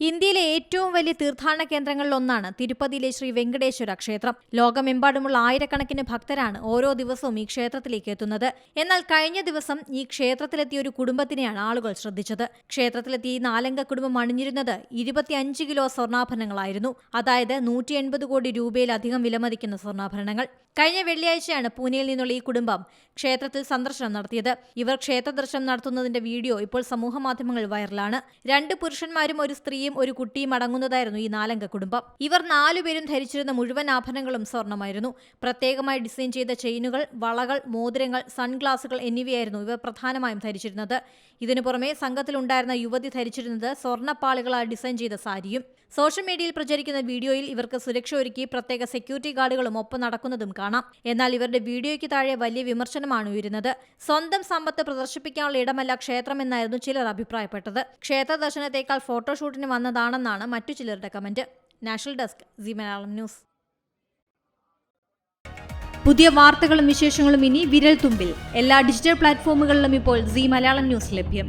ഇന്ത്യയിലെ ഏറ്റവും വലിയ തീർത്ഥാടന കേന്ദ്രങ്ങളിൽ ഒന്നാണ് തിരുപ്പതിയിലെ ശ്രീ വെങ്കടേശ്വര ക്ഷേത്രം. ലോകമെമ്പാടുമുള്ള ആയിരക്കണക്കിന് ഭക്തരാണ് ഓരോ ദിവസവും ഈ ക്ഷേത്രത്തിലേക്ക് എത്തുന്നത്. എന്നാൽ കഴിഞ്ഞ ദിവസം ഈ ക്ഷേത്രത്തിലെത്തിയ ഒരു കുടുംബത്തിനെയാണ് ആളുകൾ ശ്രദ്ധിച്ചത്. ക്ഷേത്രത്തിലെത്തിയ ഈ നാലംഗ കുടുംബം അണിഞ്ഞിരുന്നത് ഇരുപത്തിയഞ്ച് കിലോ സ്വർണാഭരണങ്ങളായിരുന്നു. അതായത് നൂറ്റി എൺപത് കോടി രൂപയിലധികം വിലമതിക്കുന്ന സ്വർണാഭരണങ്ങൾ. കഴിഞ്ഞ വെള്ളിയാഴ്ചയാണ് പൂനെയിൽ നിന്നുള്ള ഈ കുടുംബം ക്ഷേത്രത്തിൽ സന്ദർശനം നടത്തിയത്. ഇവർ ക്ഷേത്ര ദർശനം നടത്തുന്നതിന്റെ വീഡിയോ ഇപ്പോൾ സമൂഹമാധ്യമങ്ങളിൽ വൈറലാണ്. രണ്ട് പുരുഷന്മാരും ഒരു സ്ത്രീയും ഒരു കുട്ടിയും അടങ്ങുന്നതായിരുന്നു ഈ നാലംഗ കുടുംബം. ഇവർ നാലുപേരും ധരിച്ചിരുന്ന മുഴുവൻ ആഭരണങ്ങളും സ്വർണമായിരുന്നു പ്രത്യേകമായി ഡിസൈൻ ചെയ്ത ചെയിനുകൾ വളകൾ മോതിരങ്ങൾ സൺഗ്ലാസുകൾ എന്നിവയായിരുന്നു ഇവർ പ്രധാനമായും ധരിച്ചിരുന്നത്. ഇതിനു പുറമെ സംഘത്തിലുണ്ടായിരുന്ന യുവതി ധരിച്ചിരുന്നത് സ്വർണപ്പാളികളാൽ ഡിസൈൻ ചെയ്ത സാരിയും. സോഷ്യൽ മീഡിയയിൽ പ്രചരിക്കുന്ന വീഡിയോയിൽ ഇവർക്ക് സുരക്ഷ ഒരുക്കി പ്രത്യേക സെക്യൂരിറ്റി ഗാർഡുകളും ഒപ്പം നടക്കുന്നതും കാണാം. എന്നാൽ ഇവരുടെ വീഡിയോയ്ക്ക് താഴെ വലിയ വിമർശനമാണ് ഉയരുന്നത്. സ്വന്തം സമ്പത്ത് പ്രദർശിപ്പിക്കാനുള്ള ഇടമല്ല ക്ഷേത്രമെന്നായിരുന്നു ചിലർ അഭിപ്രായപ്പെട്ടത്. ക്ഷേത്ര ദർശനത്തേക്കാൾ ഫോട്ടോഷൂട്ടിന് വന്നതാണെന്നാണ് മറ്റു ചിലരുടെ comment. National desk Zee Malayalam news. പുതിയ വാർത്തകളും വിശേഷങ്ങളും ഇനി വിരൽ തുമ്പിൽ എല്ലാ ഡിജിറ്റൽ പ്ലാറ്റ്ഫോമുകളിലും ഇപ്പോൾ സി മലയാളം ന്യൂസ് ലഭ്യം.